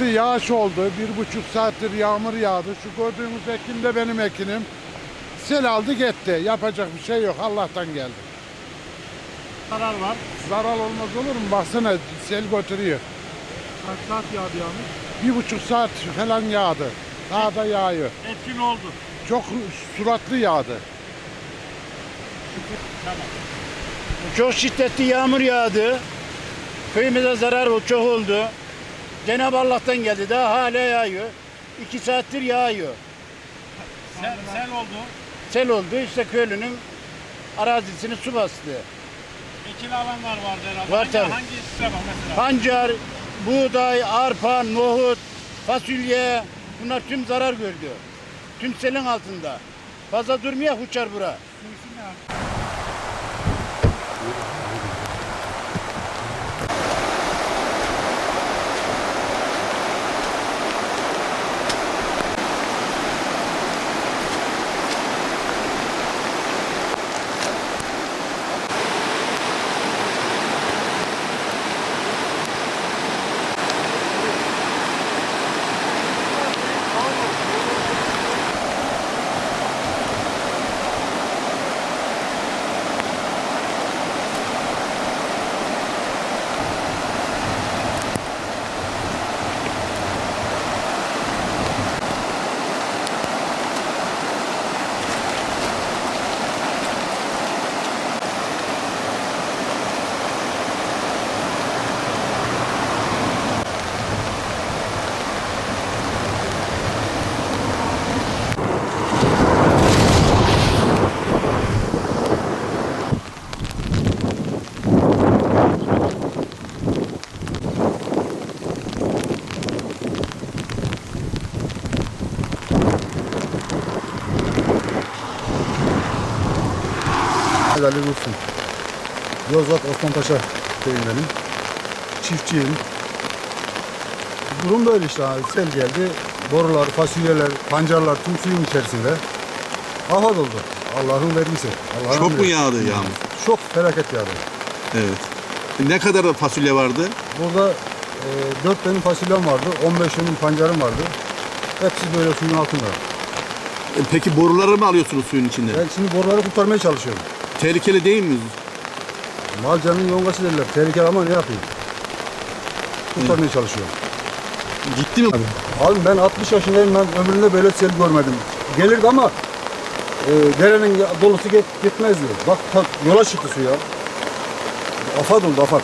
şiddetli yağış oldu. Bir buçuk saattir yağmur yağdı. Şu gördüğümüz ekin de benim ekinim. Sel aldı gitti. Yapacak bir şey yok. Allah'tan geldi. Zarar var. Zarar olmaz olur mu? Baksana sel götürüyor. Kaç saat yağdı yağmur? Bir buçuk saat falan yağdı. Daha da yağıyor. Etkin oldu. Çok suratlı yağdı. Tamam. Çok şiddetli yağmur yağdı. Köyümüze zarar çok oldu. Cenab-ı Allah'tan geldi. Daha hala yağıyor. İki saattir yağıyor. Sel, sel oldu. Sel oldu. İşte köylünün arazisini su bastı. Ekili alanlar vardı herhalde. Var hangi, tabii. Hangi sırada mesela? Pancar, buğday, arpa, nohut, fasulye bunlar tüm zarar gördü. Tüm selin altında. Fazla durmaya uçar bura. Ali Dursun. Yozgat Osmanpaşa köyündenim. Çiftçiyim. Durum böyle işte abi. Sel geldi. Borular, fasulyeler, pancarlar tüm suyun içerisinde. Afat oldu. Allah'ın vergisi. Allah'ın Çok mu yağdı yağmur? Çok felaket yağdı. Evet. Ne kadar da fasulye vardı? Burada e, 4 benim fasulyem vardı. 15 dönüm pancarım vardı. Hepsi böyle suyun altında. E, Peki boruları mı alıyorsunuz suyun içinde? Ben şimdi boruları kurtarmaya çalışıyorum. Tehlikeli değil mi? Mal canının yongası derler. Tehlikeli ama ne yapayım? Kurtarmaya çalışıyorum. Gitti mi? Abi ben 60 yaşındayım ben ömrümde böyle sel görmedim. Gelirdi ama e, derenin dolusu git, gitmezdi. Bak ta, yola çıktı su ya. Afat oldu afat.